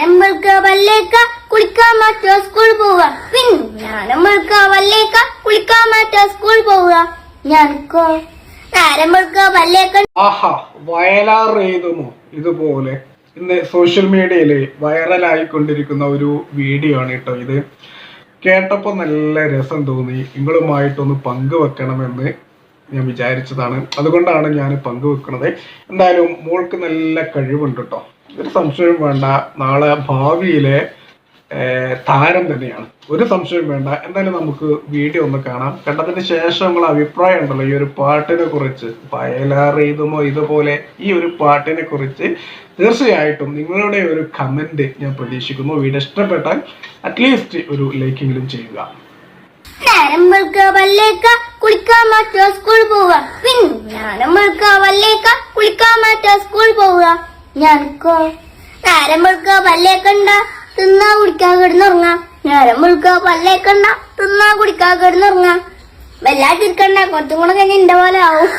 വെളുക്ക വല്ലേക്ക കുളിക്കാൻ മാറ്റോ സ്കൂൾ പോവുക. പിന്നെ ഞാനമ്മൾക്ക് വല്ലേക്ക കുളിക്കാൻ മാറ്റോ സ്കൂൾ പോവുക. ഞാനിക്കോ ഞാനമ്മൾക്ക് വല്ലേക്ക ആഹാ വയലാർ എഴുതുമോ ഇതുപോലെ. ഇന്ന് സോഷ്യൽ മീഡിയയിൽ വൈറലായിക്കൊണ്ടിരിക്കുന്ന ഒരു വീഡിയോ ആണ് കേട്ടോ ഇത്. കേട്ടപ്പോൾ നല്ല രസം തോന്നി. നിങ്ങളുമായിട്ടൊന്ന് പങ്കുവെക്കണമെന്ന് ഞാൻ വിചാരിച്ചതാണ്. അതുകൊണ്ടാണ് ഞാൻ പങ്കുവെക്കുന്നത് എന്തായാലും മോൾക്ക് നല്ല കഴിവുണ്ട് കേട്ടോ ഒരു സംശയവും വേണ്ട. നാളെ ഭാവിയിലെ താരം തന്നെയാണ്. ഒരു സംശയം വേണ്ട. എന്തായാലും നമുക്ക് വീഡിയോ ഒന്ന് കാണാം. കണ്ടതിന് ശേഷം നമ്മൾ അഭിപ്രായം ഉണ്ടല്ലോ. ഈ ഒരു പാട്ടിനെ കുറിച്ച് വയലാറിയതുമോ ഇതുപോലെ ഈ ഒരു പാട്ടിനെ കുറിച്ച് തീർച്ചയായിട്ടും നിങ്ങളുടെ ഒരു കമന്റ് ഞാൻ പ്രതീക്ഷിക്കുന്നു. വീഡിയോ ഇഷ്ടപ്പെട്ടാൽ അറ്റ്ലീസ്റ്റ് ഒരു ലൈക്കെങ്കിലും ചെയ്യുക. കുളിക്കാൻ സ്കൂൾ പോവുക. കുളിക്കാൻ സ്കൂൾ പോവുക. ഞാനിക്കോ? നേരം വെളുക്ക വല്ലേക്കണ്ട തിന്നാ കുടിക്കാൻ കിടന്നുറങ്ങാം നേരം വെളുക്ക വല്ലേക്കണ്ട തിന്നാ കുടിക്കാൻ കിടന്നുറങ്ങാം വല്ലാതിരിക്കണ്ട കുറച്ചും കൂടെ കഴിഞ്ഞ് എന്റെ പോലെ ആവും?